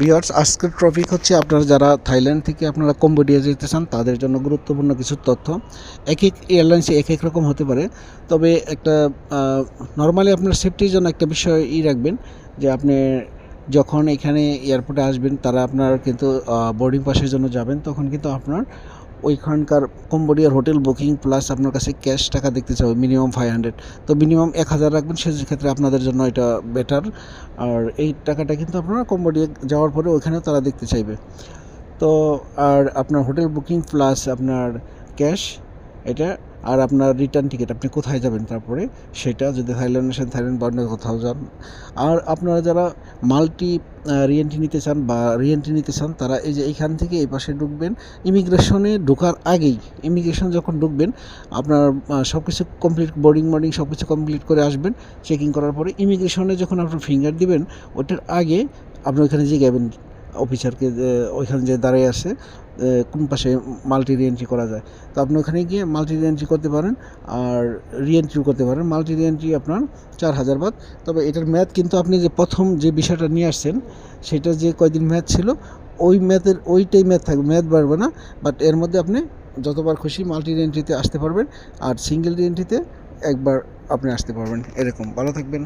Viewers আজকের topic হচ্ছে আপনারা যারা থাইল্যান্ড থেকে আপনারা কম্বোডিয়া যেতে চান, তাদের জন্য গুরুত্বপূর্ণ কিছু তথ্য। এক এক এয়ারলাইন্সে এক এক রকম হতে পারে। তবে একটা নর্মালি আপনার সেফটির জন্য একটা বিষয় ই রাখবেন যে আপনি যখন এখানে এয়ারপোর্টে আসবেন, তারা আপনার কিন্তু বোর্ডিং পাসের জন্য যাবেন, তখন কিন্তু আপনার ওইখানকার কম্বোডিয়ার হোটেল বুকিং প্লাস আপনার কাছে ক্যাশ টাকা দেখতে চাবে মিনিমাম ফাইভ হান্ড্রেড তো মিনিমাম এক হাজার রাখবেন সেক্ষেত্রে আপনাদের জন্য এটা বেটার আর এই টাকাটা কিন্তু আপনারা কম্বোডিয়া যাওয়ার পরে ওইখানেও তারা দেখতে চাইবে। তো আর আপনার হোটেল বুকিং প্লাস আপনার ক্যাশ, এটা আর আপনার রিটার্ন টিকিট আপনি কোথায় যাবেন তারপরে? সেটা যদি থাইল্যান্ড আসেন, থাইল্যান্ড বা অন্য কোথাও যান। আর আপনারা যারা মাল্টি রিএন্ট্রি নিতে চান বা রিএন্ট্রি নিতে চান, তারা এই যে এইখান থেকে এই পাশে ঢুকবেন। ইমিগ্রেশনে ঢোকার আগেই, ইমিগ্রেশন যখন ঢুকবেন, আপনার সব কিছু কমপ্লিট বোর্ডিং মোর্ডিং সব কিছু কমপ্লিট করে আসবেন। চেকিং করার পরে ইমিগ্রেশনে যখন আপনার ফিঙ্গার দিবেন, ওটার আগে আপনি ওইখানে জিগাবেন অফিসারকে ওইখানে যে দাঁড়িয়ে আছে কোন পাশে মাল্টি রিএন্ট্রি করা যায়। তো আপনি ওখানে গিয়ে মাল্টি রিএন্ট্রি করতে পারেন আর রিএন্ট্রিও করতে পারেন। মাল্টি রিএন্ট্রি আপনার চার হাজার বাদ। তবে এটার ম্যাথ কিন্তু আপনি যে প্রথম যে বিষয়টা নিয়ে আসছেন, সেটা যে কয়দিন ম্যাথ ছিল, ওই ম্যাথের ওইটাই ম্যাথ থাকবে। ম্যাথ বাড়বে না বাট এর মধ্যে আপনি যতবার খুশি মাল্টি রিএন্ট্রিতে আসতে পারবেন আর সিঙ্গেল রিএন্ট্রিতে একবার আপনি আসতে পারবেন। এরকম। ভালো থাকবেন।